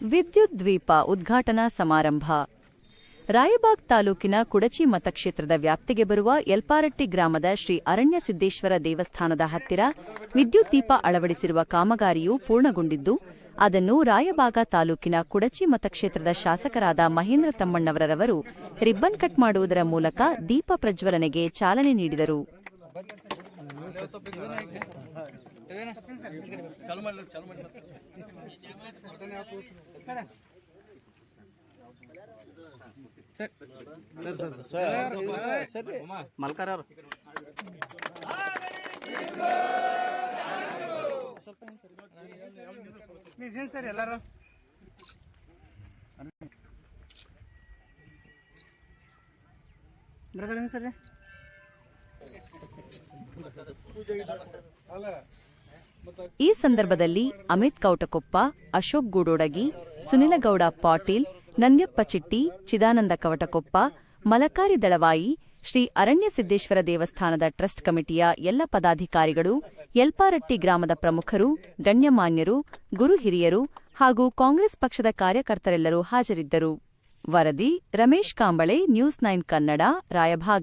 ವಿದ್ಯುತ್ ದ್ವೀಪ ಉದ್ಘಾಟನಾ ಸಮಾರಂಭ. ರಾಯಬಾಗ್ ತಾಲೂಕಿನ ಕುಡಚಿ ಮತಕ್ಷೇತ್ರದ ವ್ಯಾಪ್ತಿಗೆ ಬರುವ ಯಲ್ಪಾರಟ್ಟಿ ಗ್ರಾಮದ ಶ್ರೀ ಅರಣ್ಯ ಸಿದ್ದೇಶ್ವರ ದೇವಸ್ಥಾನದ ಹತ್ತಿರ ವಿದ್ಯುತ್ ದೀಪ ಅಳವಡಿಸಿರುವ ಕಾಮಗಾರಿಯು ಪೂರ್ಣಗೊಂಡಿದ್ದು, ಅದನ್ನು ರಾಯಬಾಗ ತಾಲೂಕಿನ ಕುಡಚಿ ಮತಕ್ಷೇತ್ರದ ಶಾಸಕರಾದ ಮಹೇಂದ್ರ ತಮ್ಮಣ್ಣವರವರು ರಿಬ್ಬನ್ ಕಟ್ ಮಾಡುವುದರ ಮೂಲಕ ದೀಪ ಪ್ರಜ್ವಲನೆಗೆ ಚಾಲನೆ ನೀಡಿದರು. ಮಲ್ಕಾರ ಅವ್ರು ಪ್ಲೀಸ್ ಸರ್ ಎಲ್ಲರೂ ಸರ್ ಈ ಸಂದರ್ಭದಲ್ಲಿ ಅಮಿತ್ ಕೌಟಕೊಪ್ಪ, ಅಶೋಕ್ ಗೂಡೋಡಗಿ, ಸುನಿಲಗೌಡ ಪಾಟೀಲ್, ನಂದ್ಯಪ್ಪ ಚಿಟ್ಟಿ, ಚಿದಾನಂದ ಕವಟಕೊಪ್ಪ, ಮಲಕಾರಿ ದಳವಾಯಿ, ಶ್ರೀ ಅರಣ್ಯ ಸಿದ್ದೇಶ್ವರ ದೇವಸ್ಥಾನದ ಟ್ರಸ್ಟ್ ಕಮಿಟಿಯ ಎಲ್ಲ ಪದಾಧಿಕಾರಿಗಳು, ಯಲ್ಪಾರಟ್ಟಿ ಗ್ರಾಮದ ಪ್ರಮುಖರು, ಗಣ್ಯಮಾನ್ಯರು, ಗುರು ಹಿರಿಯರು ಹಾಗೂ ಕಾಂಗ್ರೆಸ್ ಪಕ್ಷದ ಕಾರ್ಯಕರ್ತರೆಲ್ಲರೂ ಹಾಜರಿದ್ದರು. ವರದಿ ರಮೇಶ್ ಕಾಂಬಳೆ, ನ್ಯೂಸ್ ನೈನ್ ಕನ್ನಡ, ರಾಯಭಾಗ.